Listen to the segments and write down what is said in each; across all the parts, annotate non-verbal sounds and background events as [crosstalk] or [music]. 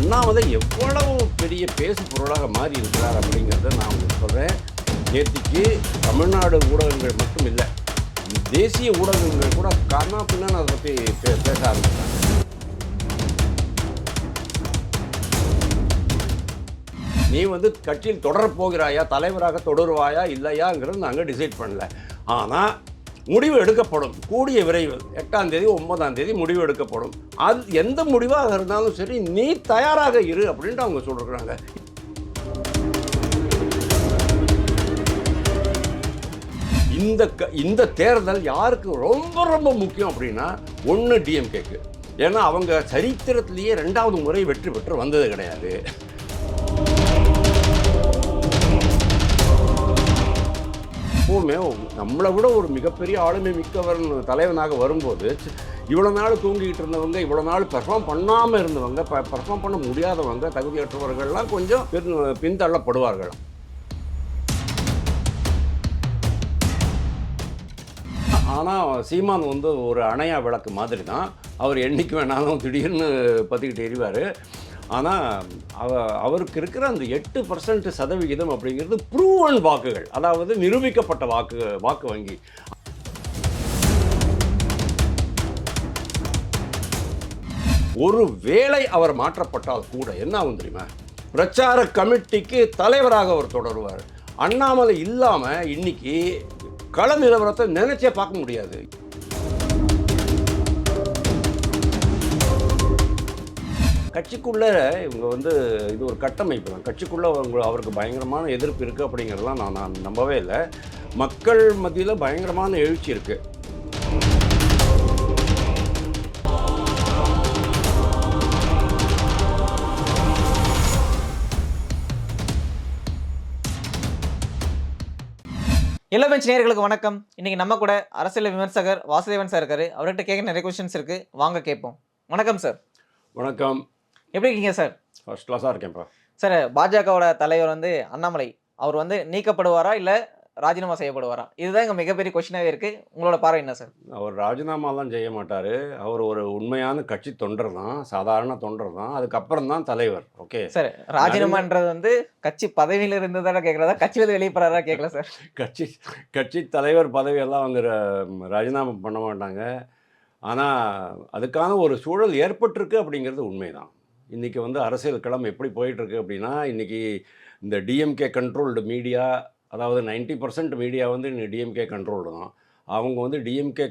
அண்ணாமலை எவ்வளவு பெரிய பேசு பொருளாக மாறி இருக்கிறார் அப்படிங்கிறத நான் உங்களுக்கு சொல்கிறேன் நேற்றுக்கு தமிழ்நாடு ஊடகங்கள் மட்டும் இல்லை தேசிய ஊடகங்கள் கூட காரணம் பின்னான்னு அதை பற்றி பே பேச ஆரம்பித்தாங்க நீ வந்து கட்சியில் தொடரப் போகிறாயா தலைவராக தொடருவாயா இல்லையாங்கிறது நாங்கள் டிசைட் பண்ணல. ஆனால் முடிவு எடுக்கப்படும். கூடிய விரைவில் எட்டாம் தேதி ஒன்பதாம் தேதி முடிவு எடுக்கப்படும். அது எந்த முடிவாக இருந்தாலும் சரி நீ தயாராக இரு அப்படின்ட்டு அவங்க சொல்லிருக்கிறாங்க இந்த க- இந்த தேர்தல் யாருக்கு ரொம்ப ரொம்ப முக்கியம் அப்படின்னா ஒன்று டிஎம்கேக்கு ஏன்னா அவங்க சரித்திரத்திலேயே ரெண்டாவது முறை வெற்றி பெற்று வந்தது கிடையாது. எப்போவுமே நம்மளை விட ஒரு மிகப்பெரிய ஆளுமை மிக்கவர் தலைவனாக வரும்போது இவ்வளோ நாள் தூங்கிக்கிட்டு இருந்தவங்க இவ்வளோ நாள் பெர்ஃபார்ம் பண்ணாமல் இருந்தவங்க பெர்ஃபார்ம் பண்ண முடியாதவங்க தகுதியற்றவர்கள்லாம் கொஞ்சம் பின் பின்தள்ளப்படுவார்கள். ஆனால் சீமான் வந்து ஒரு அணையா விளக்கு மாதிரி தான். அவர் என்னைக்கு வேணாலும் திடீர்னு பற்றிக்கிட்டு எரிவார். ஆனால் அவ அவருக்கு இருக்கிற அந்த எட்டு பர்சன்ட் சதவிகிதம் அப்படிங்கிறது ப்ரூவன் வாக்குகள். அதாவது நிரூபிக்கப்பட்ட வாக்கு வாக்கு வங்கி. ஒரு வேளை அவர் மாற்றப்பட்டால் கூட என்ன ஆகும் தெரியுமா? பிரச்சார கமிட்டிக்கு தலைவராக அவர் தொடருவார். அண்ணாமலை இல்லாமல் இன்னைக்கு கள நிலவரத்தை நினைச்சே பார்க்க முடியாது. கட்சிக்குள்ள இவங்க வந்து இது ஒரு கட்டமைப்பு தான். கட்சிக்குள்ள அவங்க அவருக்கு பயங்கரமான எதிர்ப்பு இருக்குது அப்படிங்கிறதெல்லாம் நான் நான் நம்பவே இல்லை. மக்கள் மத்தியில் பயங்கரமான எழுச்சி இருக்குது இளவெஞ்ச் நேயர்களுக்கு வணக்கம். இன்னைக்கு நம்ம கூட அரசியல் விமர்சகர் வாசுதேவன் சார் இருக்காரு. அவர்கிட்ட கேட்க நிறைய கொஸ்டின்ஸ் இருக்கு. வாங்க கேட்போம். வணக்கம் சார் வணக்கம். எப்படி இருக்கீங்க சார்? ஃபர்ஸ்ட் கிளாஸாக இருக்கேன்ப்பா. சார் பாஜகவோட தலைவர் வந்து அண்ணாமலை. அவர் வந்து நீக்கப்படுவாரா இல்லை ராஜினாமா செய்யப்படுவாரா? இதுதான் இங்கே மிகப்பெரிய கொஸ்டினாகவே இருக்கு. உங்களோட பார்வை என்ன சார்? அவர் ராஜினாமாலாம் செய்ய மாட்டார். அவர் ஒரு உண்மையான கட்சி தொண்டர் தான் சாதாரண தொண்டர் தான். அதுக்கப்புறம் தான் தலைவர் ஓகே சார் ராஜினாமான்றது வந்து கட்சி பதவியில இருந்து தானே கேட்கறதா கட்சியில வெளியே போறாரா கேட்கல சார்? கட்சி கட்சி தலைவர் பதவியெல்லாம் வந்து ர- ராஜினாமா பண்ண மாட்டாங்க. ஆனால் அதுக்கான ஒரு சூழல் ஏற்பட்டிருக்கு அப்படிங்கிறது உண்மைதான். இன்றைக்கி வந்து அரசியல் களம் எப்படி போயிட்டுருக்கு அப்படின்னா இன்றைக்கி இந்த டிஎம்கே கண்ட்ரோல்டு மீடியா அதாவது 90% பர்சன்ட் மீடியா வந்து டிஎம்கே கண்ட்ரோல்டு தான். அவங்க வந்து டிஎம்கே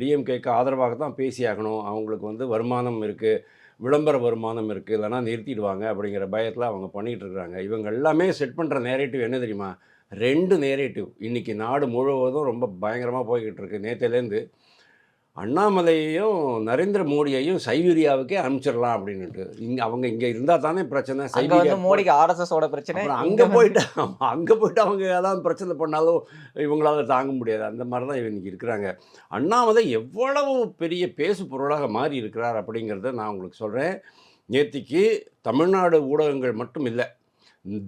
டிஎம்கேக்கு ஆதரவாக தான் பேசியாகணும். அவங்களுக்கு வந்து வருமானம் இருக்குது விளம்பர வருமானம் இருக்குது இல்லைனா நிறுத்திடுவாங்க அப்படிங்கிற பயத்தில் அவங்க பண்ணிகிட்டு இருக்கிறாங்க. இவங்க எல்லாமே செட் பண்ணுற நேரேட்டிவ் என்ன தெரியுமா? ரெண்டு நேரேட்டிவ் இன்றைக்கி நாடு முழுவதும் ரொம்ப பயங்கரமாக போய்கிட்டுருக்கு நேற்றுலேருந்து அண்ணாமலையையும் நரேந்திர மோடியையும் சைபீரியாவுக்கே அனுப்பிச்சிடலாம் அப்படின்னுட்டு. இங்கே அவங்க இங்கே இருந்தால் தானே பிரச்சனை சைபீரியா மோடிக்கு ஆர்எஸ்எஸ் ஓட பிரச்சனை. அங்கே போயிட்டு அங்கே போயிட்டு அவங்க ஏதாவது பிரச்சனை பண்ணாலும் இவங்களால தாங்க முடியாது. அந்த மாதிரி தான் இன்னைக்கு இருக்கிறாங்க. அண்ணாமலை எவ்வளவு பெரிய பேசு பொருளாக மாறி இருக்கிறார் அப்படிங்கிறத நான் உங்களுக்கு சொல்கிறேன் நேத்திக்கு தமிழ்நாடு ஊடகங்கள் மட்டும் இல்லை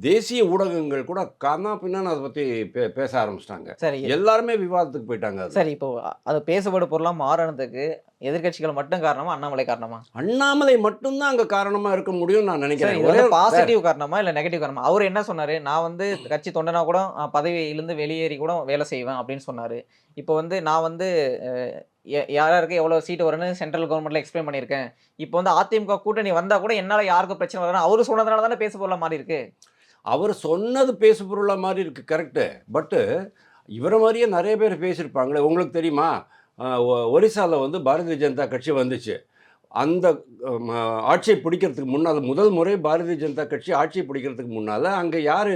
தேசிய ஊடகங்கள் கூட கண்ணா பின்னான்னு அதை பற்றி பே பேச ஆரம்பிச்சிட்டாங்க. சரி. எல்லாருமே விவாதத்துக்கு போயிட்டாங்க. சரி இப்போ அது பேசுபடு பொருளா மாறினதுக்கு எதிர்க்கட்சிகள் மட்டும் காரணமா அண்ணாமலை காரணமா? அண்ணாமலை மட்டும்தான் அங்கே காரணமாக இருக்க முடியும்னு நான் நினைக்கிறேன். பாசிட்டிவ் காரணமா இல்ல நெகட்டிவ் காரணமா? அவர் என்ன சொன்னாரு? நான் வந்து கட்சி தொண்டனா கூட பதவியிலிருந்து வெளியேறி கூட வேலை செய்வேன் அப்படின்னு சொன்னாரு. இப்போ வந்து நான் வந்து யாராருக்கு எவ்வளோ சீட் வரும்னு சென்ட்ரல் கவர்மெண்ட்ல எக்ஸ்பிளைன் பண்ணியிருக்கேன். இப்போ வந்து அதிமுக கூட்டணி வந்தால் கூட என்னால யாருக்கும் பிரச்சனை வரணும் அவர் சொன்னதுனால தானே பேச பொருளாக மாதிரி இருக்குது அவர் சொன்னது பேசு பொருளாக மாதிரி இருக்குது கரெக்டு பட்டு இவரை மாதிரியே நிறைய பேர் பேசியிருப்பாங்களே உங்களுக்கு தெரியுமா? ஒரிசாவில் வந்து பாரதிய ஜனதா கட்சி வந்துச்சு. அந்த ஆட்சியை பிடிக்கிறதுக்கு முன்னால் முதல் முறை பாரதிய ஜனதா கட்சி ஆட்சியை பிடிக்கிறதுக்கு முன்னால் அங்கே யார்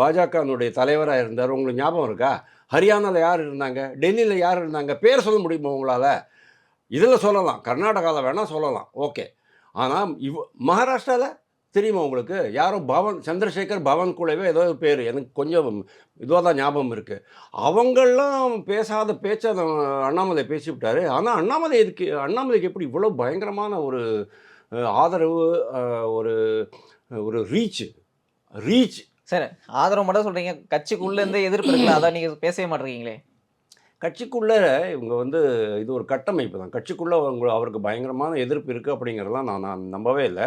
பாஜகனுடைய தலைவராக இருந்தார். உங்களுக்கு ஞாபகம் இருக்கா? ஹரியானாவில் யார் இருந்தாங்க? டெல்லியில் யார் இருந்தாங்க? பேர் சொல்ல முடியுமா உங்களால்? இதில் சொல்லலாம். கர்நாடகாவில் வேணால் சொல்லலாம். ஓகே. ஆனால் இவ் மகாராஷ்டிராவில் தெரியுமா உங்களுக்கு? யாரோ பவன் சந்திரசேகர் பவன் கூடவே ஏதோ ஒரு பேர். எனக்கு கொஞ்சம் இதுவாக தான் ஞாபகம் இருக்குது அவங்கெல்லாம் பேசாத பேச்சை அண்ணாமலை பேசிவிட்டாரு. ஆனால் அண்ணாமலை இதுக்கு அண்ணாமலைக்கு எப்படி இவ்வளோ பயங்கரமான ஒரு ஆதரவு ஒரு ஒரு ரீச் ரீச் சார் ஆதரவு மட்டும் சொல்கிறீங்க கட்சிக்குள்ள இருந்து எதிர்ப்பு இருக்குல்ல அதான் நீங்கள் பேசவே மாட்டீங்களே கட்சிக்குள்ளே இவங்க வந்து இது ஒரு கட்டமைப்பு தான். கட்சிக்குள்ளே அவங்க அவருக்கு பயங்கரமான எதிர்ப்பு இருக்குது அப்படிங்கிறதெல்லாம் நான் நான் நம்பவே இல்லை.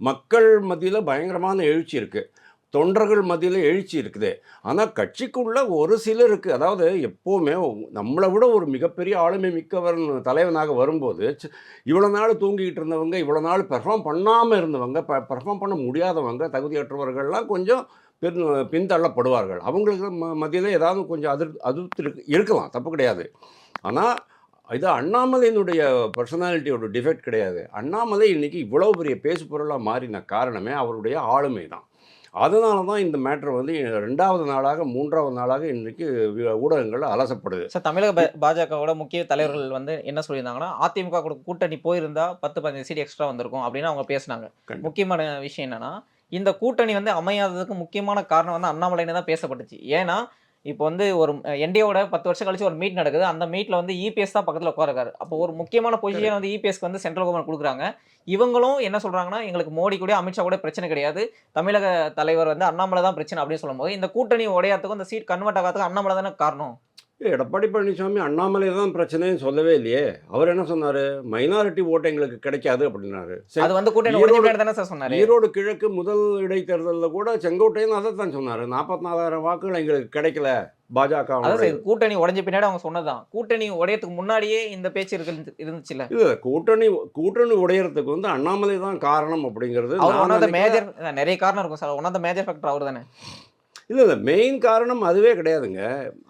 மக்கள் மத்தியில் பயங்கரமான எழுச்சி இருக்குது தொண்டர்கள் மத்தியில் எழுச்சி இருக்குது. ஆனால் கட்சிக்குள்ளே ஒரு சிலருக்கு அதாவது எப்போவுமே நம்மளை விட ஒரு மிகப்பெரிய ஆளுமை மிக்கவர் தலைவனாக வரும்போது இவ்வளோ நாள் தூங்கிக்கிட்டு இருந்தவங்க இவ்வளோ நாள் பெர்ஃபார்ம் பண்ணாமல் இருந்தவங்க ப பெர்ஃபார்ம் பண்ண முடியாதவங்க தகுதியற்றவர்கள்லாம் கொஞ்சம் பின் பின்தள்ளப்படுவார்கள். அவங்களுக்கு ம மத்தியில் ஏதாவது கொஞ்சம் அதிர் அதிருப்தி இருக்கு இருக்கலாம். தப்பு கிடையாது. ஆனால் இது அண்ணாமலையினுடைய பர்சனாலிட்டியோட டிஃபெக்ட் கிடையாது. அண்ணாமலை இன்னைக்கு இவ்வளோ பெரிய பேசு பொருளாக மாறின காரணமே அவருடைய ஆளுமை தான். அதனால தான் இந்த மேட்ரு வந்து ரெண்டாவது நாளாக மூன்றாவது நாளாக இன்றைக்கு ஊடகங்கள்ல அலசப்படுது. சார் தமிழக பாஜகவோட முக்கிய தலைவர்கள் வந்து என்ன சொல்லியிருந்தாங்கன்னா அதிமுக கூட கூட்டணி போயிருந்தா பத்து பதினஞ்சு சீட் எக்ஸ்ட்ரா வந்திருக்கும் அப்படின்னு அவங்க பேசினாங்க. முக்கியமான விஷயம் என்னன்னா இந்த கூட்டணி வந்து அமையாததுக்கு முக்கியமான காரணம் வந்து அண்ணாமலைன்னு தான் பேசப்பட்டுச்சு. ஏன்னா இப்போ வந்து ஒரு என்டிஏவோட பத்து வருஷம் கழிச்சு ஒரு மீட் நடக்குது. அந்த மீட்ல வந்து இபிஎஸ் தான் பக்கத்தில் உட்காருக்காரு அப்போ ஒரு முக்கியமான பொசிஷன் வந்து இபிஎஸ்க்கு வந்து சென்ட்ரல் கவர்மெண்ட் கொடுக்குறாங்க. இவங்களும் என்ன சொல்றாங்கன்னா எங்களுக்கு மோடி கூட அமித்ஷா கூட பிரச்சனை கிடையாது. தமிழக தலைவர் வந்து அண்ணாமலை தான் பிரச்சனை அப்படின்னு சொல்லும்போது இந்த கூட்டணி உடையாத்துக்கும் இந்த சீட் கன்வெர்ட் ஆகாததுக்கு அண்ணாமலை தானே காரணம்? எடப்பாடி பழனிசாமி அண்ணாமலை தான் பிரச்சனைன்னு சொல்லவே இல்லையே. அவர் என்ன சொன்னார்? மைனாரிட்டி ஓட்டு எங்களுக்கு கிடைக்காது அப்படின்னாரு. அது வந்து கூட்டணி ஈரோடு- கிழக்கு முதல் இடைத்தேர்தலில் கூட செங்கோட்டையன் அதை தான் சொன்னார். நாற்பத்தி நாலாயிரம் வாக்குகள் எங்களுக்கு கிடைக்கல பாஜக கூட்டணி உடைஞ்ச பின்னாடி அவங்க சொன்னதுதான். கூட்டணி உடையத்துக்கு முன்னாடியே இந்த பேச்சு இருக்கு இருந்துச்சுல்ல இல்ல கூட்டணி கூட்டணி உடையறதுக்கு வந்து அண்ணாமலை தான் காரணம் அப்படிங்கிறது. மேஜர் நிறைய காரணம் இருக்கும் sir. One of the major factor அவர் தானே இல்லை இல்லை. மெயின் காரணம் அதுவே கிடையாதுங்க.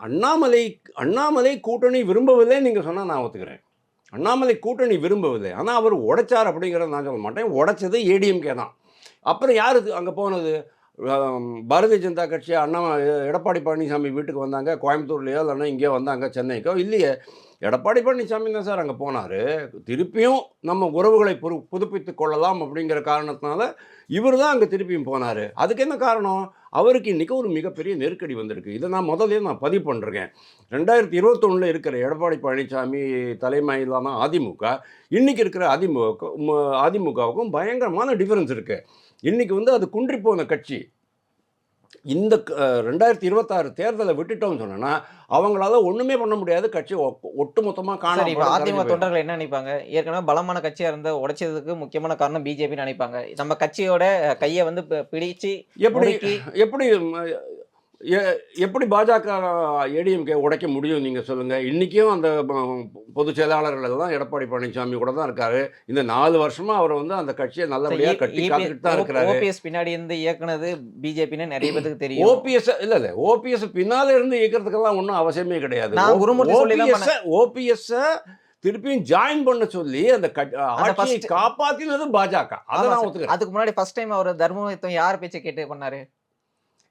அண்ணாமலை அண்ணாமலை கூட்டணி விரும்பவில்லை நீங்கள் சொன்னால் நான் ஒத்துக்கிறேன். அண்ணாமலை கூட்டணி விரும்பவில்லை. ஆனால் அவர் உடைச்சார் அப்படிங்கிறத நான் சொல்ல மாட்டேன். உடைச்சது ஏடிஎம்கே தான். அப்புறம் யார் அங்கே போனது? பாரதிய ஜனதா கட்சி அண்ணா எடப்பாடி பழனிசாமி வீட்டுக்கு வந்தாங்க. கோயம்புத்தூர்லையோ இல்லைன்னா இங்கேயோ வந்தாங்க. சென்னைக்கோ இல்லையே. எடப்பாடி பழனிசாமி தான் சார் அங்கே போனார். திருப்பியும் நம்ம உறவுகளை புது புதுப்பித்து கொள்ளலாம் அப்படிங்கிற காரணத்தினால இவர் தான் அங்கே திருப்பியும் போனார். அதுக்கு என்ன காரணம்? அவருக்கு இன்றைக்கி ஒரு மிகப்பெரிய நெருக்கடி வந்திருக்கு. இதை நான் முதல்ல நான் பதிவு பண்ணுறேன் ரெண்டாயிரத்தி இருபத்தொன்னில் இருக்கிற எடப்பாடி பழனிசாமி தலைமையிலான அதிமுக இன்றைக்கி இருக்கிற அதிமுக ம- அதிமுகவுக்கும் பயங்கரமான டிஃப்ரென்ஸ் இருக்குது இன்றைக்கி வந்து அது குன்றி போன கட்சி. இந்த ரெண்டாயிரத்தி இருபத்தாறு தேர்தலை விட்டுட்டோம்னு சொன்னோன்னா அவங்களால ஒன்றுமே பண்ண முடியாது. கட்சி ஒட்டு மொத்தமாக சரி இப்போ அதிமுக தொண்டர்கள் என்ன நினைப்பாங்க? ஏற்கனவே பலமான கட்சியா இருந்த உடைச்சதுக்கு முக்கியமான காரணம் பிஜேபி நினைப்பாங்க. நம்ம கட்சியோட கையை வந்து பிடிச்சு எப்படி எப்படி எப்படி பாஜக ஏடிஎம்கே உடைக்க முடியும் நீங்கள் சொல்லுங்கள் இன்றைக்கும் அந்த பொதுச் செயலாளர்கள் எல்லாம் எடப்பாடி பழனிசாமி கூட தான் இருக்காரு. இந்த நாலு வருஷமாக அவர் வந்து அந்த கட்சியை நல்லபடியாக கட்டி தான் இருக்கிறாரு. ஓபிஎஸ் பின்னாடி இருந்து இயக்குனது பிஜேபின்னு நிறைய பேருக்கு தெரியும். ஓபிஎஸ் இல்ல இல்ல ஓபிஎஸ் பின்னால இருந்து இயக்கிறதுக்கெல்லாம் ஒன்றும் அவசியமே கிடையாது. தான் ஓபிஎஸ் ஓபிஎஸ் திருப்பியும் ஜாயின் பண்ண சொல்லி அந்த ஆட்சியை காப்பாத்தினது பாஜக. அதை ஆமா நான் சார். ஒத்துக்கிறேன். அதுக்கு முன்னாடி ஃபர்ஸ்ட் டைம் அவர் தர்மயுத்தம் யார் பேச்சை கேட்டு பண்ணாரு?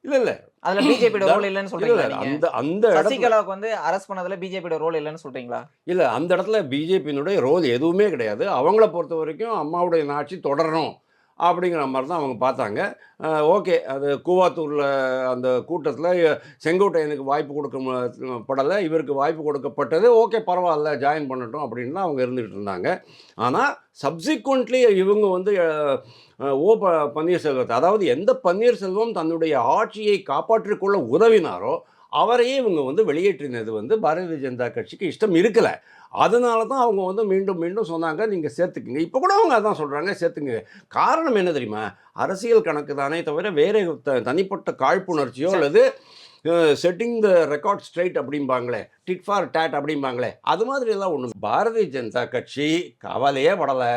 இல்ல இல்ல அதுல பிஜேபியோட ரோல் [clears throat] இல்லைன்னு இல்ல சொல்றீங்களா அந்த அந்த சசிகலாவுக்கு வந்து அரெஸ்ட் பண்ணதுல பிஜேபியோட ரோல் இல்லைன்னு சொல்றீங்களா? இல்ல அந்த இடத்துல பிஜேபியினுடைய ரோல் எதுவுமே கிடையாது. அவங்கள பொறுத்த வரைக்கும் அம்மாவுடைய ஆட்சி தொடரணும். அப்படிங்கிற மாதிரி தான் அவங்க பார்த்தாங்க. ஓகே அது கூவாத்தூரில் அந்த கூட்டத்தில் செங்கோட்டையனுக்கு வாய்ப்பு கொடுக்க படலை இவருக்கு வாய்ப்பு கொடுக்கப்பட்டது. ஓகே பரவாயில்ல ஜாயின் பண்ணட்டும் அப்படின்னு தான் அவங்க இருந்துகிட்டு இருந்தாங்க. ஆனால் சப்சிக்வெண்ட்லி இவங்க வந்து ஓ ப பன்னீர்செல்வத்தை அதாவது எந்த பன்னீர்செல்வம் தன்னுடைய ஆட்சியை காப்பாற்றிக்கொள்ள உதவினாரோ அவரையே இவங்க வந்து வெளியேற்றினது வந்து பாரதிய ஜனதா கட்சிக்கு இஷ்டம் இருக்கலை. அதனால தான் அவங்க வந்து மீண்டும் மீண்டும் சொன்னாங்க நீங்கள் சேர்த்துக்குங்க. இப்போ கூட அவங்க அதான் சொல்கிறாங்க சேர்த்துங்க. காரணம் என்ன தெரியுமா? அரசியல் கணக்கு தானே தவிர வேறு த- தனிப்பட்ட காழ்ப்புணர்ச்சியோ. அல்லது செட்டிங் த ரெக்கார்ட் ஸ்ட்ரைட் அப்படிம்பாங்களே டிட் ஃபார் டேட் அப்படிம்பாங்களே அது மாதிரி எல்லாம் ஒன்று பாரதிய ஜனதா கட்சி கவலையே படலை.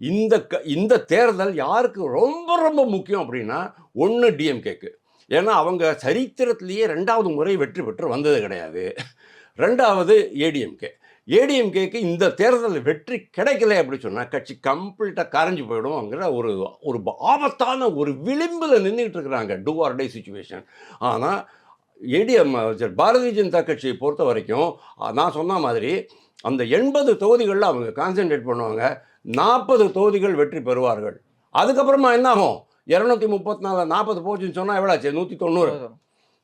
இந்த க இந்த தேர்தல் யாருக்கு ரொம்ப ரொம்ப முக்கியம் அப்படின்னா ஒன்று டிஎம்கேக்கு ஏன்னா அவங்க சரித்திரத்திலேயே ரெண்டாவது முறை வெற்றி பெற்று வந்தது கிடையாது. ரெண்டாவது ஏடிஎம்கே ஏடிஎம்கேக்கு இந்த தேர்தலில் வெற்றி கிடைக்கல அப்படி சொன்னால் கட்சி கம்ப்ளீட்டாக கரைஞ்சு போயிடும்ங்கிற ஒரு ஒரு ஆபத்தான ஒரு விளிம்பில் நின்றுக்கிட்டு இருக்கிறாங்க. Do or die situation. ஆனால் ஏடிஎம் பாரதிய ஜனதா கட்சியை பொறுத்த வரைக்கும் நான் சொன்ன மாதிரி அந்த எண்பது தொகுதிகளில் அவங்க கான்சென்ட்ரேட் பண்ணுவாங்க. நாற்பது தொகுதிகள் வெற்றி பெறுவார்கள். அதுக்கப்புறமா என்ன ஆகும் இரநூத்தி முப்பத்தி நாலு நாற்பது போச்சுன்னு சொன்னால் எவ்வளோ ஆச்சு? நூற்றி தொண்ணூறு.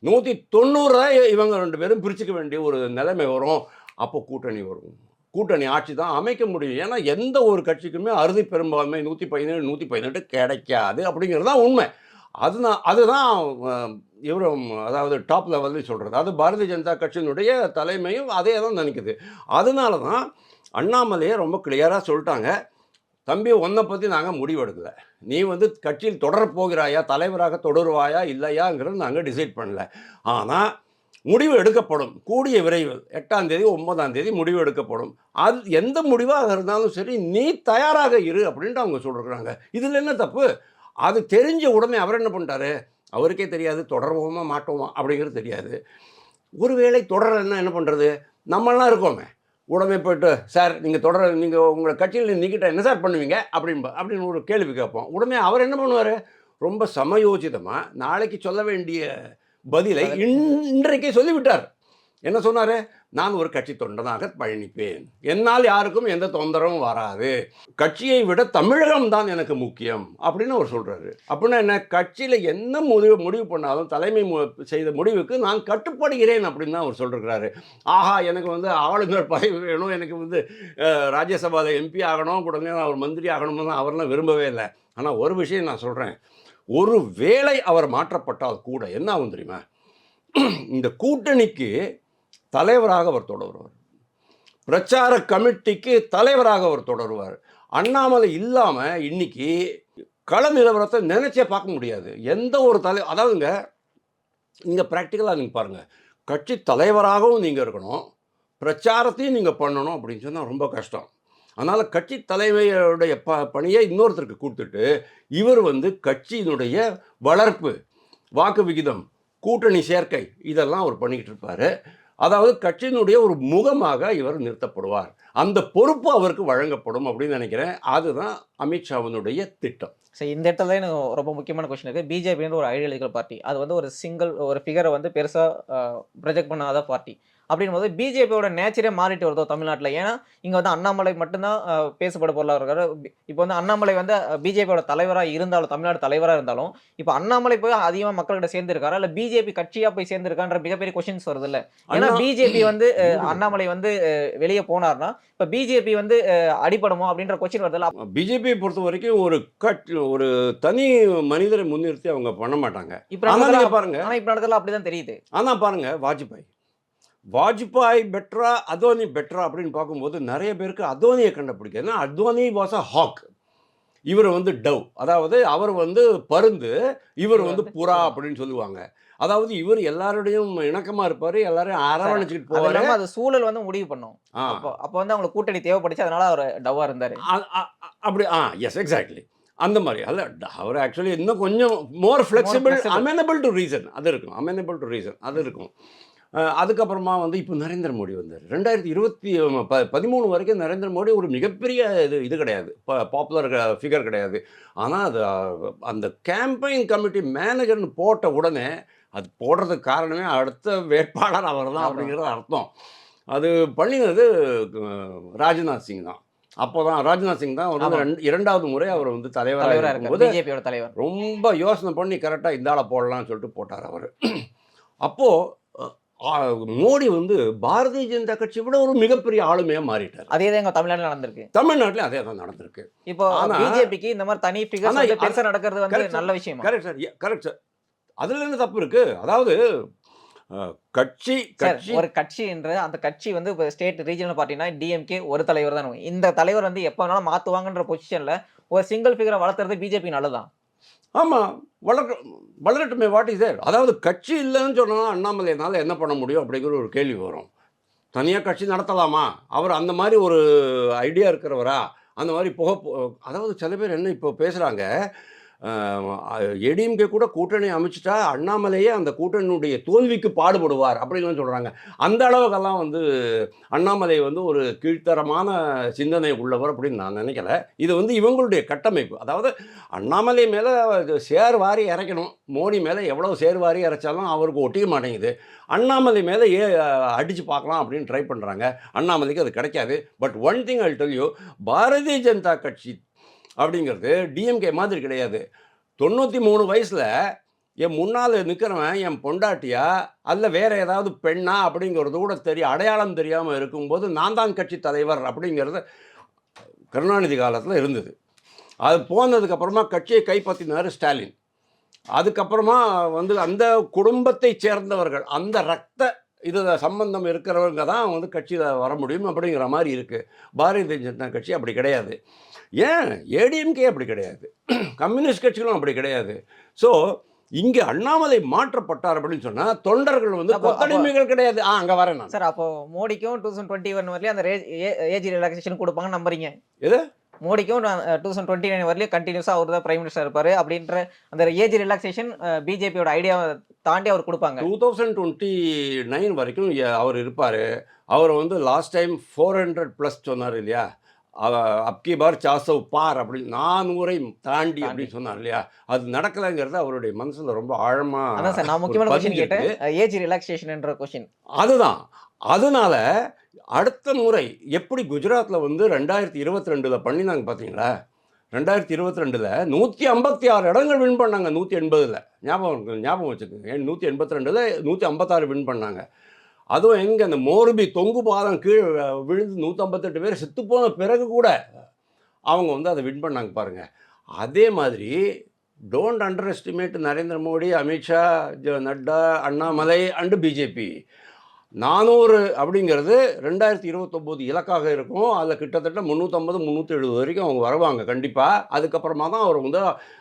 நூற்றி தொண்ணூறை இவங்க ரெண்டு பேரும் பிரிச்சுக்க வேண்டிய ஒரு நிலைமை வரும். அப்போ கூட்டணி வரும். கூட்டணி ஆட்சி தான் அமைக்க முடியும். ஏன்னா எந்த ஒரு கட்சிக்குமே அறுதி பெரும்பான்மை நூற்றி பதினேழு நூற்றி பதினெட்டு கிடைக்காது அப்படிங்கிறது தான் உண்மை. அதுதான் அதுதான் இவரும் அதாவது டாப் லெவலில் சொல்கிறது அது பாரதிய ஜனதா கட்சியினுடைய தலைமையும் அதே தான் நினைக்குது. அதனால தான் அண்ணாமலையே ரொம்ப கிளியராக சொல்லிட்டாங்க. தம்பி உன்னை பற்றி நாங்கள் முடிவெடுக்கலை. நீ வந்து கட்சியில் தொடரப் போகிறாயா தலைவராக தொடருவாயா இல்லையாங்கிறது நாங்கள் டிசைட் பண்ணல. ஆனால் முடிவு எடுக்கப்படும். கூடிய விரைவில் எட்டாம் தேதி ஒன்பதாம் தேதி முடிவு எடுக்கப்படும். அது எந்த முடிவாக இருந்தாலும் சரி நீ தயாராக இரு அப்படின்ட்டு அவங்க சொல்லிருக்கிறாங்க இதில் என்ன தப்பு? அது தெரிஞ்ச உடனே அவர் என்ன பண்ணிட்டாரு? அவருக்கே தெரியாது தொடர்வோமா மாட்டோமா அப்படிங்கிறது தெரியாது. ஒருவேளை தொடரலைன்னா என்ன பண்ணுறது நம்மளாம் இருக்கோமே. உடனே போயிட்டு சார் நீங்கள் தொடர நீங்கள் உங்களை கட்சியில் நீக்கிட்ட என்ன சார் பண்ணுவீங்க? அப்படின்பா அப்படின்னு ஒரு கேள்வி கேட்போம். உடனே அவர் என்ன பண்ணுவார்? ரொம்ப சமயோசிதமாக நாளைக்கு சொல்ல வேண்டிய பதிலை இன்- இன்றைக்கே சொல்லிவிட்டார். என்ன சொன்னார்? நான் ஒரு கட்சி தொண்டனாக பயணிப்பேன். என்னால் யாருக்கும் எந்த தொந்தரவும் வராது. கட்சியை விட தமிழகம் தான் எனக்கு முக்கியம் அப்படின்னு அவர் சொல்கிறாரு அப்படின்னா என்ன? கட்சியில் என்ன முடிவு முடிவு பண்ணாலும் தலைமை செய்த முடிவுக்கு நான் கட்டுப்படுகிறேன் அப்படின்னு தான் அவர் சொல்லிருக்கிறாரு. ஆஹா எனக்கு வந்து ஆளுநர் பதவி வேணும். எனக்கு வந்து ராஜ்யசபாவில் எம்பி ஆகணும். உடனே அவர் மந்திரி ஆகணும்னு அவரெல்லாம் விரும்பவே இல்லை. ஆனால் ஒரு விஷயம் நான் சொல்கிறேன் ஒரு வேளை அவர் மாற்றப்பட்டால் கூட என்ன ஆகும் தெரியுமா? இந்த கூட்டணிக்கு தலைவராக அவர் தொடருவார். பிரச்சார கமிட்டிக்கு தலைவராக அவர் தொடருவார். அண்ணாமலை இல்லாமல் இன்னைக்கு கள நிலவரத்தை நினச்சே பார்க்க முடியாது. எந்த ஒரு தலை அதாவதுங்க நீங்கள் ப்ராக்டிக்கலாக நீங்கள் பாருங்கள் கட்சி தலைவராகவும் நீங்கள் இருக்கணும். பிரச்சாரத்தையும் நீங்கள் பண்ணணும் அப்படின்னு சொன்னால் ரொம்ப கஷ்டம். அதனால் கட்சி தலைமையுடைய ப பணியை இன்னொருத்தருக்கு கொடுத்துட்டு இவர் வந்து கட்சியினுடைய வளர்ப்பு வாக்கு விகிதம் கூட்டணி சேர்க்கை இதெல்லாம் அவர் பண்ணிக்கிட்டு இருப்பார். அதாவது கட்சியினுடைய ஒரு முகமாக இவர் நிறுத்தப்படுவார். அந்த பொறுப்பு அவருக்கு வழங்கப்படும் அப்படின்னு நினைக்கிறேன். அதுதான் அமித்ஷாவினுடைய திட்டம். ஸோ இந்த இடத்துல தான் எனக்கு ரொம்ப முக்கியமான கொஸ்டின் இருக்குது பிஜேபின்ற ஒரு ஐடியாலஜிக்கல் பார்ட்டி அது வந்து ஒரு சிங்கிள் ஒரு ஃபிகரை வந்து பெருசாக ப்ரொஜெக்ட் பண்ணாத பார்ட்டி அப்படின் போது பிஜேபியோட நேச்சரே மாறிட்டு வருதோ தமிழ்நாட்டில்? ஏன்னா இங்கே வந்து அண்ணாமலை மட்டும்தான் பேசப்பட பொருளாக இருக்காரு. இப்போ வந்து அண்ணாமலை வந்து பிஜேபியோட தலைவராக இருந்தாலும் தமிழ்நாடு தலைவராக இருந்தாலும் இப்போ அண்ணாமலை போய் அதிகமாக மக்கள்கிட்ட சேர்ந்துருக்காரா? இல்லை பிஜேபி கட்சியாக போய் சேர்ந்துருக்கான்ற மிகப்பெரிய கொஸ்டின்ஸ் வருது இல்லை ஏன்னா பிஜேபி வந்து அண்ணாமலை வந்து வெளியே போனார்னா இப்போ பிஜேபி வந்து அடிபடுமோ அப்படின்ற கொஸ்டின் வருதுல்ல. பிஜேபியை பொறுத்த வரைக்கும் ஒரு கட் ஒரு தனி மனிதரை முன்னிறுத்தி அவங்க பண்ண மாட்டாங்க. இப்போ ஆனால் பாருங்க. ஆனா இப்போ நடந்ததெல்லாம் அப்படிதான் தெரியுது. ஆனால் பாருங்க வாஜ்பாய். வாஜ்பாய் பெட்ரா அதோனி பெட்ரா அப்படின்னு பார்க்கும்போது நிறைய பேருக்கு அதோனியை கண்டுபிடிக்கும். ஏன்னா அதோனி வாஸ் அ ஹாக் இவர் வந்து டவ். அதாவது அவர் வந்து பருந்து இவர் வந்து புறா அப்படின்னு சொல்லுவாங்க. அதாவது இவர் எல்லாரோடையும் இணக்கமா இருப்பாரு எல்லாரையும் அரவணைச்சிட்டு போவாரு. அது சூழல் வந்து முடிவு பண்ணும். அப்போ வந்து அவங்களுக்கு கூட்டணி தேவைப்படுச்சு அதனால அவர் டவ்வா இருந்தாரு. அப்படி ஆ எஸ் எக்ஸாக்ட்லி அந்த மாதிரி. அல்ல அவர் ஆக்சுவலி இன்னும் கொஞ்சம் more flexible. Amenable to reason அது இருக்கும். அமெனபிள் டு ரீசன் அது இருக்கும். அதுக்கப்புறமா வந்து இப்போ நரேந்திர மோடி வந்தார். ரெண்டாயிரத்தி இருபத்தி ப பதிமூணு வரைக்கும் நரேந்திர மோடி ஒரு மிகப்பெரிய இது இது கிடையாது. பாப்புலர் ஃபிகர் கிடையாது. ஆனால் அது அந்த கேம்பெயின் கமிட்டி மேனேஜர்னு போட்ட உடனே அது போடுறதுக்கு காரணமே அடுத்த வேட்பாளர் அவர் தான். அப்படிங்கிறது அர்த்தம். அது பண்ணினது ராஜ்நாத் சிங் தான். அப்போ தான் ராஜ்நாத் சிங் தான் வந்து. ரெண்டு- இரண்டாவது முறை அவர் வந்து தலைவராக இருக்கும்போது பிஜேபியோட தலைவர். ரொம்ப யோசனை பண்ணி கரெக்டாக இந்த ஆளை போடலாம்னு சொல்லிட்டு போட்டார் அவர். அப்போது மோடி வந்து பாரதிய ஜனதா கட்சி விட ஒரு மிகப்பெரிய ஆளுமையாக மாறிட்டார். அதே தான் எங்க தமிழ்நாட்டுல நடந்திருக்கு. தமிழ்நாட்டில் அதே தான் நடந்திருக்கு. இப்போ பிஜேபிக்கு இந்த மாதிரி தனி ஃபிகர்ஸ் ஆனா வந்து அது- பெருசா நடக்கிறது வந்து. நல்ல விஷயமா? கரெக்ட் சார் கரெக்ட் சார் அதில் என்ன தப்பு இருக்கு? அதாவது கட்சி கட்சி. ஒரு கட்சி என்ற அந்த கட்சி வந்து இப்போ ஸ்டேட் ரீஜனல் பார்ட்டினா டிஎம்கே ஒரு தலைவர் தான். இந்த தலைவர் வந்து எப்போ வேணாலும் மாத்துவாங்கன்ற பொசிஷன்ல ஒரு சிங்கிள் ஃபிகரை வளர்த்துறது பிஜேபி நல்லதான் ஆமாம் வளர்க்க வளரட்டுமே வாட் இஸ் தேர் அதாவது கட்சி இல்லைன்னு சொன்னால் அண்ணாமலையினால் என்ன பண்ண முடியும் அப்படிங்கிற ஒரு கேள்வி வரும். தனியாக கட்சி நடத்தலாமா? அவர் அந்த மாதிரி ஒரு ஐடியா இருக்கிறவரா? அந்த மாதிரி புக அதாவது சில பேர் என்ன இப்போ பேசுகிறாங்க ஏடிஎம்கே கூட கூட்டணி அமைச்சிட்டா அண்ணாமலையே அந்த கூட்டணியுடைய தோல்விக்கு பாடுபடுவார் அப்படின்னு சொல்கிறாங்க அந்த அளவுக்கெல்லாம் வந்து அண்ணாமலை வந்து ஒரு கீழ்த்தரமான சிந்தனை உள்ளவர் அப்படின்னு நான் நினைக்கல. இது வந்து இவங்களுடைய கட்டமைப்பு. அதாவது அண்ணாமலை மேலே சேர் வாரி இறைக்கணும். மோடி மேலே எவ்வளோ சேர் வாரி இறைச்சாலும் அவருக்கு ஒட்டிக்க மாட்டேங்குது. அண்ணாமலை மேலே ஏ அடித்து பார்க்கலாம் அப்படின்னு ட்ரை பண்ணுறாங்க அண்ணாமலைக்கு அது கிடைக்காது. But one thing I'll tell you Bharatiya Janata கட்சி அப்படிங்கிறது டிஎம்கே மாதிரி கிடையாது. தொண்ணூற்றி மூணு வயசில் என் முன்னால் நிற்கிறவன் என் பொண்டாட்டியா அல்ல வேற ஏதாவது பெண்ணா அப்படிங்கிறது கூட தெரியும் அடையாளம் தெரியாமல் இருக்கும்போது நான் தான் கட்சி தலைவர் அப்படிங்கிறது கருணாநிதி காலத்தில் இருந்தது. அது போனதுக்கப்புறமா கட்சியை கைப்பற்றினார் ஸ்டாலின். அதுக்கப்புறமா வந்து அந்த குடும்பத்தை சேர்ந்தவர்கள் அந்த ரத்த இது சம்பந்தம் இருக்கிறவங்க தான் வந்து கட்சியில் வர முடியும் அப்படிங்கிற மாதிரி இருக்குது பாரதிய ஜனதா கட்சி அப்படி கிடையாது. ஏன்? ஏடிஎம்கே அப்படி கிடையாது. கம்யூனிஸ்ட் கட்சிகளும் அப்படி கிடையாது. ஸோ இங்கே அண்ணாமலை மாற்றப்பட்டார் அப்படின்னு சொன்னால் தொண்டர்கள் வந்து கொத்தடிமைகள் கிடையாது. ஆ அங்கே வரேன் நான். சார் அப்போ மோடிக்கும் டூ தௌசண்ட் டுவெண்ட்டி ஒன் வரலையும் அந்த ஏஜ் ரிலாக்ஸேஷன் கொடுப்பாங்க நம்புறீங்க. எது? மோடிக்கும் டூ தௌசண்ட் டுவெண்ட்டி நைன் வரலையும் கண்டினியூஸாக அவர் தான் பிரைம் மினிஸ்டர் இருப்பாரு அப்படின்ற அந்த ஏஜ் ரிலாக்ஸேஷன் பிஜேபியோட ஐடியாவை தாண்டி அவர் கொடுப்பாங்க. டூ தௌசண்ட் டுவெண்ட்டி நைன் வரைக்கும் அவர் இருப்பார். அவர் வந்து last time four hundred plus சொன்னார் இல்லையா? அப்கி பார் சாசவ் பார் அப்படின்னு நானூரை தாண்டி அப்படின்னு சொன்னார் இல்லையா? அது நடக்கலைங்கிறது அவருடைய மனசுல ரொம்ப ஆழமா அதான் சார் நான் முக்கியமான கொஸ்டின் கேட்டேன். ஏஜ் ரிலாக்ஸேஷன்ன்ற கொஸ்டின் அதுதான். அதனால அடுத்த முறை எப்படி குஜராத்தில் வந்து ரெண்டாயிரத்தி இருபத்தி ரெண்டில் பண்ணினாங்க பார்த்தீங்களா? ரெண்டாயிரத்தி இருபத்தி ரெண்டில் நூற்றி ஐம்பத்தி ஆறு இடங்கள் வின் பண்ணாங்க நூற்றி எண்பதில். ஞாபகம் ஞாபகம் வச்சுக்கோங்க. ஏன் நூற்றி எண்பத்தி ரெண்டில் நூற்றி ஐம்பத்தாறு வின் பண்ணாங்க. அதுவும் எங்கே அந்த மோர்பி தொங்கு பாதம் கீழே விழுந்து நூற்றம்பத்தெட்டு பேர் செத்து போன பிறகு கூட அவங்க வந்து அதை வின் பண்ணாங்க பாருங்க. அதே மாதிரி don't underestimate Narendra Modi Amit Shah ஜ- நட்டா அண்ணாமலை அண்டு பிஜேபி நானூறு அப்படிங்கிறது ரெண்டாயிரத்தி இருபத்தொம்போது இலக்காக இருக்கும். அதில் கிட்டத்தட்ட முந்நூற்றம்பது முந்நூற்றி எழுபது வரைக்கும் அவங்க வருவாங்க கண்டிப்பாக அதுக்கப்புறமா தான் அவர் வந்து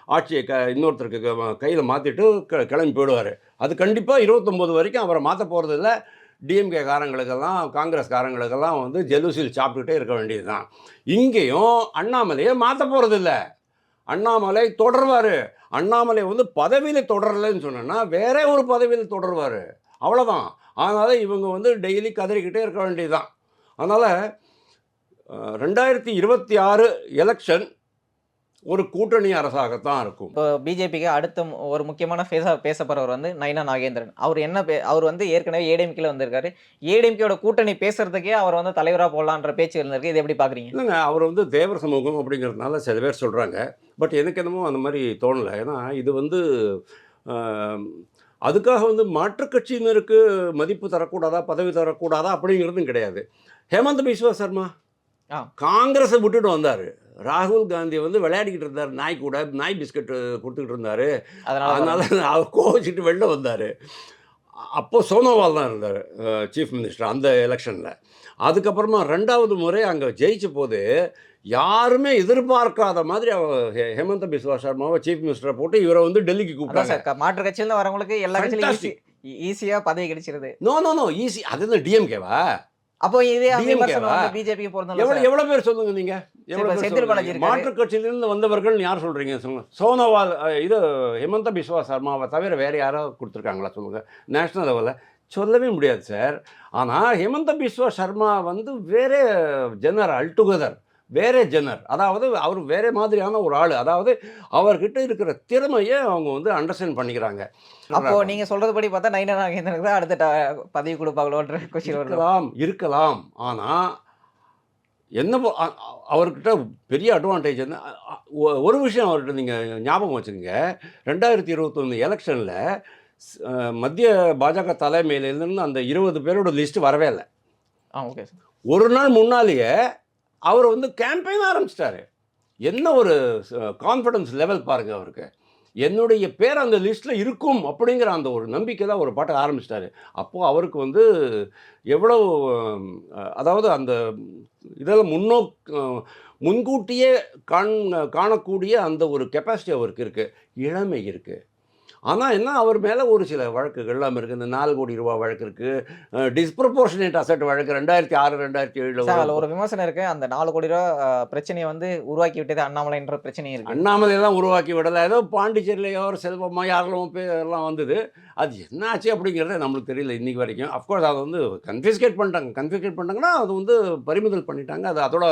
ஆட்சியை க இன்னொருத்தருக்கு கையில் மாற்றிட்டு க கிளம்பி போயிடுவார். அது கண்டிப்பாக இருபத்தொம்போது வரைக்கும் அவரை மாற்ற போகிறதில்ல டிஎம்கே காரங்களுக்கெல்லாம் காங்கிரஸ் காரங்களுக்கெல்லாம் வந்து ஜெலுசில் சாப்பிட்டுக்கிட்டே இருக்க வேண்டியது தான் இங்கேயும் அண்ணாமலையை மாற்ற போகிறதில்ல அண்ணாமலை தொடர்வார். அண்ணாமலை வந்து பதவியில் தொடரலைன்னு சொன்னேன்னா வேற ஒரு பதவியில் தொடர்வார். அவ்வளோதான் அதனால் இவங்க வந்து டெய்லி கதறிக்கிட்டே இருக்க வேண்டியது தான் அதனால் ரெண்டாயிரத்தி இருபத்தி ஆறு எலெக்ஷன் ஒரு கூட்டணி அரசாகத்தான் இருக்கும். இப்போ பிஜேபிக்கு அடுத்த ஒரு முக்கியமான பேச பேசப்படுறவர் வந்து நைனா நாகேந்திரன். அவர் என்ன பே அவர் வந்து ஏற்கனவே ஏடிஎம்கேல வந்திருக்காரு. ஏடிஎம்கேயோட கூட்டணி பேசுறதுக்கே அவர் வந்து தலைவராக போடலான்ற பேச்சு இருந்திருக்கு. இது எப்படி பார்க்குறீங்க இல்லைங்க அவர் வந்து தேவர் சமூகம் அப்படிங்கிறதுனால சில பேர் சொல்கிறாங்க பட் எனக்கு என்னமோ அந்த மாதிரி தோணலை. ஏன்னா இது வந்து அதுக்காக வந்து மாற்றுக் கட்சியினருக்கு மதிப்பு தரக்கூடாதா பதவி தரக்கூடாதா அப்படிங்கிறதும் கிடையாது. ஹேமந்த் பிஸ்வா சர்மா காங்கிரஸை விட்டுட்டு வந்தார். ராகுல் காந்தி வந்து விளையாடிக்கிட்டு இருந்தார். நாய் கூட நாய் பிஸ்கட் கொடுத்துக்கிட்டு இருந்தார். அதனால அவர் கோவிச்சிட்டு வெளில வந்தார். அப்போ சோனோவால் தான் இருந்தார் சீஃப் மினிஸ்டர் அந்த எலெக்ஷனில் அதுக்கப்புறமா ரெண்டாவது முறை அங்கே ஜெயிச்ச போது யாருமே எதிர்பார்க்காத மாதிரி ஹேமந்த பிஸ்வா சர்மாவை சீஃப் மினிஸ்டரை போட்டு இவரை வந்து டெல்லிக்கு கூப்பிட்டாங்க. மாற்று கட்சியில வரவங்களுக்கு எல்லா கட்சியிலும் ஈஸி ஈஸியா பதவி கிடைச்சிருது. நோ நோ நோ ஈஸி அதுதான் டிஎம்கேவா அப்போ இதே DMK விமர்சனம் வா? வந்து பிஜேபிக்கு போறதுனால எவ்வளோ எவ்வளோ பேர் சொல்லுங்க நீங்க? எவ்வளோ செந்தில். மாற்றுக் கட்சியிலிருந்து வந்தவர்கள் யார் சொல்றீங்க? சொல்லுங்க. சோனோவால் இது ஹேமந்த பிஸ்வா சர்மாவை தவிர வேற யாரோ கொடுத்துருக்காங்களா சொல்லுங்க? நேஷனல் லெவலில். சொல்லவே முடியாது சார். ஆனால் ஹேமந்த பிஸ்வா சர்மா வந்து வேற ஜெனர் அல்டுகெதர். வேற ஜெனர். அதாவது அவர் வேற மாதிரியான ஒரு ஆள். அதாவது அவர்கிட்ட இருக்கிற திறமையை அவங்க வந்து அண்டர்ஸ்டாண்ட் பண்ணிக்கிறாங்க. அப்போ நீங்க சொல்றது பார்த்தா நைனா நாகேந்திரனுக்கு தான் அடுத்த பதவி கொடுப்பாங்களோன்ற கொஸ்டின் இருக்கலாம் இருக்கலாம். ஆனால் என்ன அவர்கிட்ட பெரிய அட்வான்டேஜ் என்ன? ஒரு விஷயம் அவர்கிட்ட நீங்கள் ஞாபகம் வச்சுக்கோங்க. ரெண்டாயிரத்தி இருபத்தொன்று எலெக்ஷனில் மத்திய பாஜக தலைமையிலேருந்து அந்த இருபது பேரோட லிஸ்ட் வரவே இல்லை. ஆ ஓகே ஒரு நாள் முன்னாலேயே அவர் வந்து கேம்பெயின் ஆரம்பிச்சிட்டாரு. என்ன ஒரு கான்ஃபிடன்ஸ் லெவல் பாருங்க அவருக்கு. என்னுடைய பேர் அந்த லிஸ்ட்டில் இருக்கும் அப்படிங்கிற அந்த ஒரு நம்பிக்கை தான் ஒரு பாட்டை ஆரம்பிச்சிட்டாரு. அப்போது அவருக்கு வந்து எவ்வளோ அதாவது அந்த இதெல்லாம் முன்னோக் முன்கூட்டியே காண் காணக்கூடிய அந்த ஒரு கெப்பாசிட்டி அவருக்கு இருக்குது இளமை இருக்குது ஆனால் என்ன அவர் மேலே ஒரு சில வழக்குகள்லாம் இருக்குது இந்த நாலு கோடி ரூபா வழக்கு இருக்குது டிஸ்ப்ரப்போர்ஷனேட் அசட் வழக்கு ரெண்டாயிரத்தி ஆறு ரெண்டாயிரத்தி சார் அதுல ஏழில் ஒரு விமர்சனம் இருக்கு அந்த நாலு கோடி ரூபா பிரச்சனையை வந்து உருவாக்கி விட்டது அண்ணாமலைன்ற பிரச்சனையும் இருக்கு. அண்ணாமலையெல்லாம் உருவாக்கி விடலை ஏதோ பாண்டிச்சேரியிலையோ ஒரு செல்வமா யாரெல்லாம் பேர்லாம் வந்தது. அது என்னாச்சு அப்படிங்கிறது நம்மளுக்கு தெரியல இன்னைக்கு வரைக்கும். அஃப்கோர்ஸ் அதை வந்து கன்ஃபிஸ்கேட் பண்ணிட்டாங்க. கன்ஃபிஸ்கேட் பண்ணிட்டாங்கன்னா அது வந்து பறிமுதல் பண்ணிட்டாங்க. அது அதோட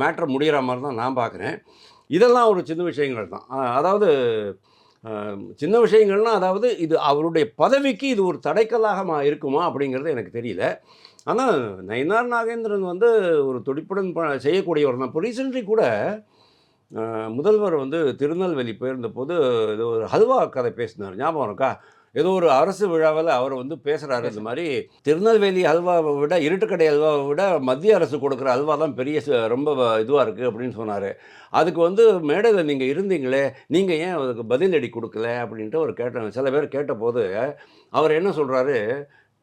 மேட்ரு முடிகிற மாதிரி தான் நான் பார்க்குறேன் இதெல்லாம் ஒரு சின்ன விஷயங்கள் தான். அதாவது சின்ன விஷயங்கள்னா அதாவது இது அவருடைய பதவிக்கு இது ஒரு தடைக்கல்லாக இருக்குமா அப்படிங்கிறது எனக்கு தெரியல. ஆனால் நயினார் நாகேந்திரன் வந்து ஒரு துடிப்புடன் ப- செய்யக்கூடியவர் தான். இப்போ ரீசெண்ட்லி கூட முதல்வர் வந்து திருநெல்வேலி போயிருந்த போது இது ஒரு ஹல்வா கதை பேசினார். ஞாபகம் இருக்கா? ஏதோ ஒரு அரசு விழாவில் அவர் வந்து பேசுகிறாரு இந்த மாதிரி திருநெல்வேலி அல்வாவை விட இருட்டுக்கடை அல்வாவை விட மத்திய அரசு கொடுக்குற அல்வா தான் பெரிய ரொம்ப இதுவாக இருக்குது அப்படின்னு சொன்னார். அதுக்கு வந்து மேடையில் நீங்கள் இருந்தீங்களே நீங்கள் ஏன் அதுக்கு பதிலடி கொடுக்கல அப்படின்ட்டு அவர் கேட்ட சில பேர் கேட்டபோது அவர் என்ன சொல்கிறாரு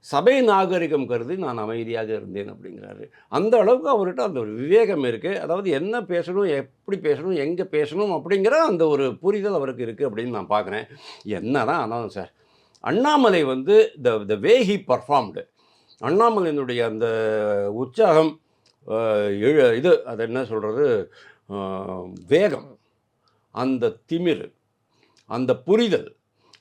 சபை நாகரிகம் கருதி நான் அமைதியாக இருந்தேன் அப்படிங்கிறாரு. அந்த அளவுக்கு அவர்கிட்ட அந்த ஒரு விவேகம் இருக்குது அதாவது என்ன பேசணும் எப்படி பேசணும் எங்கே பேசணும் அப்படிங்கிற அந்த ஒரு புரிதல் அவருக்கு இருக்குது அப்படின்னு நான் பார்க்குறேன் என்ன தான் ஆனாலும் சார் அண்ணாமலை வந்து த த வே ஹி பர்ஃபார்ம்டு அண்ணாமலையினுடைய அந்த உற்சாகம் இது அது என்ன சொல்கிறது வேகம் அந்த திமிர் அந்த புரிதல்.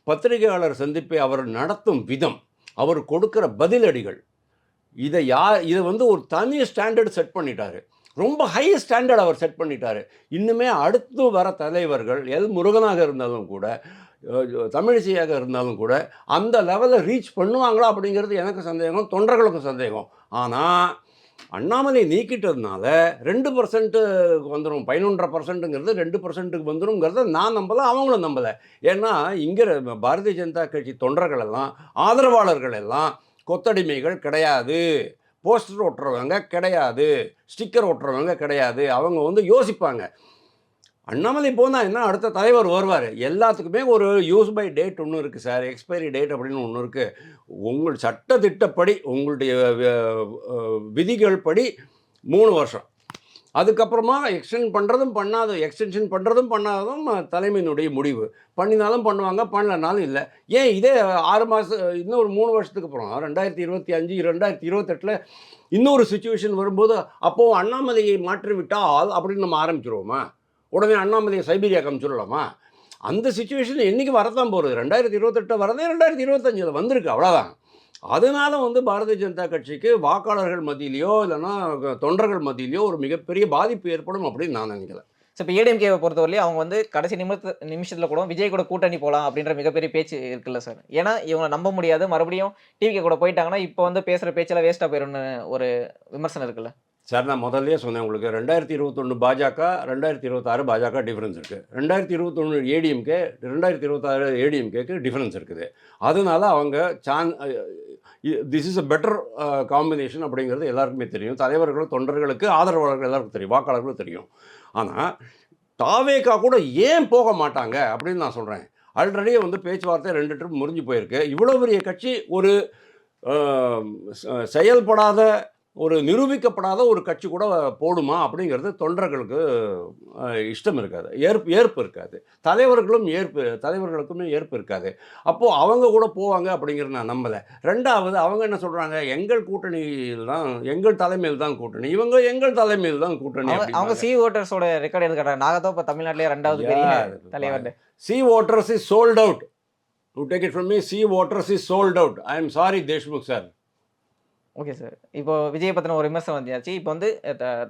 பத்திரிகையாளர் சந்திப்பை அவர் நடத்தும் விதம் அவர் கொடுக்குற பதிலடிகள் இதை யார் இதை வந்து ஒரு தனி ஸ்டாண்டர்ட் செட் பண்ணிட்டாரு. ரொம்ப ஹை ஸ்டாண்டர்ட் அவர் செட் பண்ணிட்டாரு. இன்னுமே அடுத்து வர தலைவர்கள் எல் முருகனாக இருந்தாலும் கூட தமிழிசையாக இருந்தாலும் கூட அந்த லெவலில் ரீச் பண்ணுவாங்களா அப்படிங்கிறது எனக்கு சந்தேகம் தொண்டர்களுக்கும் சந்தேகம். ஆனால் அண்ணாமலை நீக்கிட்டதுனால ரெண்டு பர்சன்ட்டுக்கு வந்துடும் பதினொன்றரை பர்சன்ட்டுங்கிறது ரெண்டு பர்சன்ட்டுக்கு வந்துருங்கிறத நான் நம்பலை அவங்களும் நம்பலை. ஏன்னா இங்கே பாரதிய ஜனதா கட்சி தொண்டர்கள் எல்லாம் ஆதரவாளர்கள் எல்லாம் கொத்தடிமைகள் கிடையாது போஸ்டர் ஒட்டுறவங்க கிடையாது ஸ்டிக்கர் ஒட்டுறவங்க கிடையாது அவங்க வந்து யோசிப்பாங்க. அண்ணாமலை போனால் என்ன அடுத்த தலைவர் வருவார். எல்லாத்துக்குமே ஒரு யூஸ் பை டேட் ஒன்று இருக்குது சார். எக்ஸ்பைரி டேட் அப்படின்னு ஒன்று இருக்குது உங்கள் சட்ட திட்டப்படி உங்களுடைய விதிகள் படி மூணு வருஷம். அதுக்கப்புறமா எக்ஸ்டெண்ட் பண்ணுறதும் பண்ணாத எக்ஸ்டென்ஷன் பண்ணுறதும் பண்ணாததும் தலைமையினுடைய முடிவு. பண்ணினாலும் பண்ணுவாங்க பண்ணலனாலும் இல்லை. ஏன் இதே ஆறு மாதம் இன்னும் ஒரு மூணு வருஷத்துக்கு அப்புறம் ரெண்டாயிரத்தி இருபத்தி அஞ்சு ரெண்டாயிரத்தி இருபத்தெட்டில் இன்னொரு சுச்சுவேஷன் வரும்போது அப்போது அண்ணாமலையை மாற்றி விட்டால் அப்படின்னு நம்ம ஆரம்பிச்சிருவோமா? உடனே அண்ணாமலையை சைபீரியாக்கு அனுப்பிச்சுடலாமா? அந்த சுச்சுவேஷன் என்றைக்கு வரத்தான் போகிறது ரெண்டாயிரத்தி இருபத்தெட்டு வரதே ரெண்டாயிரத்தி இருபத்தஞ்சில் வந்திருக்கு அவ்வளோதான் அதனால வந்து பாரதிய ஜனதா கட்சிக்கு வாக்காளர்கள் மத்தியிலையோ இல்லைன்னா தொண்டர்கள் மத்தியிலையோ ஒரு மிகப்பெரிய பாதிப்பு ஏற்படும் அப்படின்னு நான் நினைக்கிறேன். ஸோ இப்போ ஏடிஎம்கேவை பொறுத்தவரையிலையும் அவங்க வந்து கடைசி நிமிஷத்து நிமிஷத்தில் கூட விஜய் கூட கூட்டணி போகலாம் அப்படின்ற மிகப்பெரிய பேச்சு இருக்குல்ல சார். ஏன்னா இவங்க நம்ப முடியாது. மறுபடியும் டிவிகே கூட போயிட்டாங்கன்னா இப்போ வந்து பேசுகிற பேச்செல்லாம் வேஸ்ட்டாக போயிடும்னு ஒரு விமர்சனம் இருக்குல்ல. சார் நான் முதல்லயே சொன்னேன் உங்களுக்கு. ரெண்டாயிரத்தி இருபத்தொன்று பாஜக ரெண்டாயிரத்தி இருபத்தாறு பாஜக டிஃப்ரென்ஸ் இருக்குது ரெண்டாயிரத்தி இருபத்தொன்று ஏடிஎம்கே ரெண்டாயிரத்தி இருபத்தாறு ஏடிஎம்கேக்கு டிஃப்ரென்ஸ் இருக்குது. அதனால அவங்க San this is a better combination அப்படிங்கிறது எல்லாருக்குமே தெரியும். தலைவர்கள் தொண்டர்களுக்கு ஆதரவாளர்கள் எல்லாருக்கும் தெரியும். வாக்காளர்களும் தெரியும். ஆனால் தாவேக்கா கூட ஏன் போக மாட்டாங்க அப்படின்னு நான் சொல்கிறேன் ஆல்ரெடி வந்து பேச்சுவார்த்தை ரெண்டு ட்ரிப் முறிஞ்சு போயிருக்கு. இவ்வளோ பெரிய கட்சி ஒரு செயல்படாத ஒரு நிரூபிக்கப்படாத ஒரு கட்சி கூட போடுமா அப்படிங்கிறது தொண்டர்களுக்கு இஷ்டம் இருக்காது. ஏற்பு ஏற்பு இருக்காது. தலைவர்களும் ஏற்பு தலைவர்களுக்குமே ஏற்பு இருக்காது. அப்போது அவங்க கூட போவாங்க அப்படிங்கிறது நான் நம்பலை. ரெண்டாவது அவங்க என்ன சொல்கிறாங்க எங்கள் கூட்டணியில் தான் எங்கள் தலைமையில் தான் கூட்டணி. இவங்க எங்கள் தலைமையில் தான் கூட்டணி அவங்க சி ஓட்டர்ஸோட ரெக்கார்டு எடுத்து காட்டுறாங்க நாங்கள் தான் இப்போ தமிழ்நாட்டிலே ரெண்டாவது பெரிய தலைவர் sea waters is sold out to take it from me sea waters is sold out I am sorry Deshmukh sir. Okay sir இப்போ விஜய் பற்றின ஒரு விமர்சனம் வந்தாச்சு இப்போ வந்து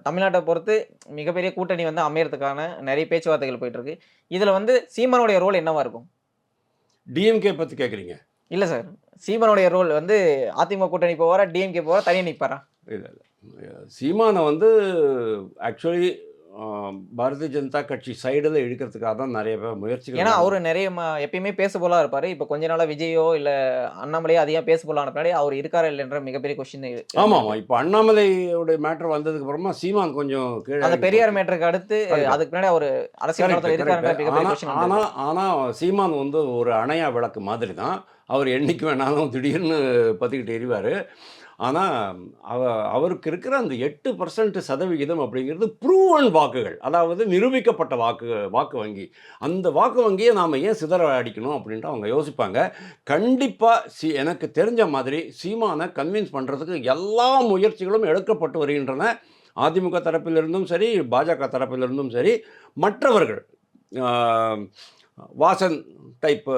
தமிழ்நாட்டை பொறுத்து மிகப்பெரிய கூட்டணி வந்து அமையறதுக்கான நிறைய பேச்சுவார்த்தைகள் போயிட்டு இருக்கு இதில் வந்து சீமானுடைய ரோல் என்னவா இருக்கும்? டிஎம்கே பற்றி கேட்குறீங்க இல்லை சார் சீமானுடைய ரோல் வந்து அதிமுக கூட்டணி போவாரா டிஎம்கே போவாரா தனியாக நிற்பாரா இல்லை இல்லை. சீமானை வந்து ஆக்சுவலி பாரதிய ஜனதா கட்சி சைடில் இழுக்கிறதுக்காக தான் நிறைய பேர் முயற்சிகள் ஏன்னா அவரு நிறைய எப்பயுமே பேச போலா இருப்பாரு. இப்போ கொஞ்ச நாளா விஜயோ இல்ல அண்ணாமலையோ அதிகம் பேச போலான பின்னாடி அவர் இருக்காரா இல்லைன்ற மிகப்பெரிய கொஸ்டின் ஆமாம் ஆமாம். இப்போ அண்ணாமலையோட மேட்டர் வந்ததுக்கு அப்புறமா சீமான் கொஞ்சம் கீழே அந்த பெரியார் மேட்டருக்கு அடுத்து. அதுக்கு பின்னாடி அவர் அரசியல் இருக்காருன்ற கொஸ்டின் ஆனால் ஆனால் சீமான் வந்து ஒரு அணையா விளக்கு மாதிரி தான் அவர் என்னைக்கு வேணாலும் திடீர்னு பற்றிக்கிட்டு எரிவார். ஆனால் அவ அவருக்கு இருக்கிற அந்த எட்டு பர்சன்ட் சதவிகிதம் அப்படிங்கிறது ப்ரூவன் வாக்குகள். அதாவது நிரூபிக்கப்பட்ட வாக்கு வாக்கு வங்கி. அந்த வாக்கு வங்கியை நாம் ஏன் சிதற அடிக்கணும் அப்படின்ட்டு அவங்க யோசிப்பாங்க. கண்டிப்பாக சி எனக்கு தெரிஞ்ச மாதிரி சீமானை கன்வின்ஸ் பண்ணுறதுக்கு எல்லா முயற்சிகளும் எடுக்கப்பட்டு வருகின்றன. அதிமுக தரப்பிலிருந்தும் சரி பாஜக தரப்பிலிருந்தும் சரி மற்றவர்கள். வாசன் டைப்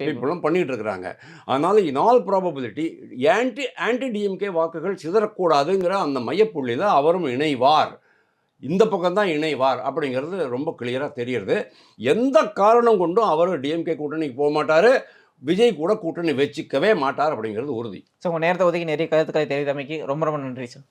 பீப்புளும் பண்ணிட்டு இருக்கிறாங்க. அதனால் in all probability anti anti DMK வாக்குகள் சிதறக்கூடாதுங்கிற அந்த மையப்புள்ளியில் அவரும் இணைவார். இந்த பக்கம் தான் இணைவார் அப்படிங்கிறது ரொம்ப கிளியராக தெரியுது. எந்த காரணம் கொண்டும் அவர் டிஎம்கே கூட்டணிக்கு போக மாட்டார். விஜய் கூட கூட்டணி வச்சுக்கவே மாட்டார் அப்படிங்கிறது உறுதி. ஸோ உங்க நேரத்தை ஒதுக்கி நிறைய கருத்துக்களை தெரிவித்தமைக்கு ரொம்ப ரொம்ப நன்றி சார்.